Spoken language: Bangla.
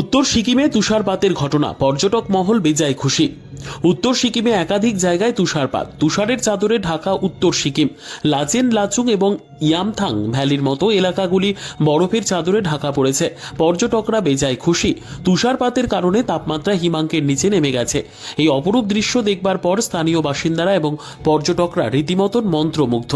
উত্তর সিকিমে তুষারপাতের ঘটনা, পর্যটক মহল বেজায় খুশি। উত্তর সিকিমে একাধিক জায়গায় তুষারপাত, তুষারের চাদরে ঢাকা উত্তর সিকিম, লাচেন, লাচুং এবং ইয়ামথাং ভ্যালির মতো এলাকাগুলি বরফের চাদরে ঢাকা পড়েছে। পর্যটকরা বেজায় খুশি। তুষারপাতের কারণে তাপমাত্রা হিমাঙ্কের নিচে নেমে গেছে। এই অপরূপ দৃশ্য দেখবার পর স্থানীয় বাসিন্দারা এবং পর্যটকরা রীতিমতন মন্ত্রমুগ্ধ।